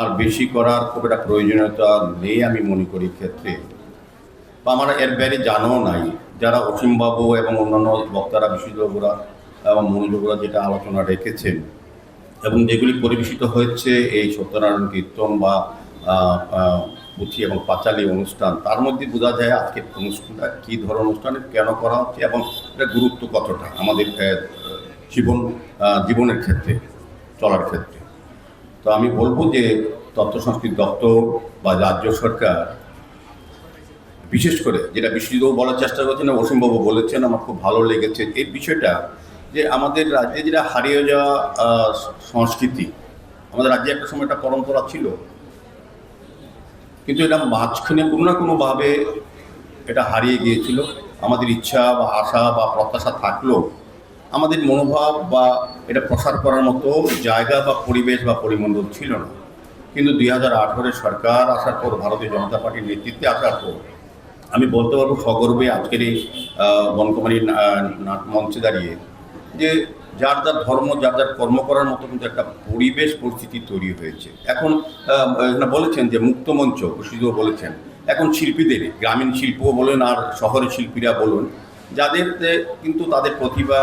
আর বেশি করার খুব একটা প্রয়োজনীয়তা নেই আমি মনে করি ক্ষেত্রে। বা আমার এর বাইরে জানাও নাই। যারা অসীমবাবু এবং অন্যান্য বক্তারা বিশেষজ্ঞরা এবং মনোযোগরা যেটা আলোচনা রেখেছেন এবং যেগুলি পরিবেশিত হয়েছে এই সত্যনারায়ণ কীর্তন বা পুঁথি এবং পাঁচালী অনুষ্ঠান, তার মধ্যে বোঝা যায় আজকের অনুষ্ঠানটা কী ধরনের অনুষ্ঠানে, কেন করা হচ্ছে এবং এটা গুরুত্ব কতটা আমাদের জীবন জীবনের ক্ষেত্রে, চলার ক্ষেত্রে। তো আমি বলব যে তথ্য সংস্কৃতি দপ্তর বা রাজ্য সরকার, বিশেষ করে যেটা বিশ্বজিৎবাবু বলার চেষ্টা করছেন অসীমবাবু বলেছেন, আমার খুব ভালো লেগেছে এই বিষয়টা যে আমাদের রাজ্যে যেটা হারিয়ে যাওয়া সংস্কৃতি, আমাদের রাজ্যে একটা সময় একটা পরম্পরা ছিল। কিন্তু এটা মাঝখানে কোনো না কোনোভাবে এটা হারিয়ে গিয়েছিল। আমাদের ইচ্ছা বা আশা বা প্রত্যাশা থাকলেও আমাদের মনোভাব বা এটা প্রসার করার মতো জায়গা বা পরিবেশ বা পরিমণ্ডল ছিল না। কিন্তু দুই হাজার সরকার আসার পর ভারতীয় জনতা পার্টির নেতৃত্বে আসার পর আমি বলতে পারব সগর্বে আজকের এই বনকুমারী মঞ্চে দাঁড়িয়ে যে যার যার ধর্ম, যার যার কর্ম করার মতো কিন্তু একটা পরিবেশ পরিস্থিতি তৈরি হয়েছে। এখন বলেছেন যে মুক্তমঞ্চ সুশীলও বলেছেন। এখন শিল্পীদের, গ্রামীণ শিল্প বলুন আর শহরের শিল্পীরা বলুন, যাদের কিন্তু তাদের প্রতিভা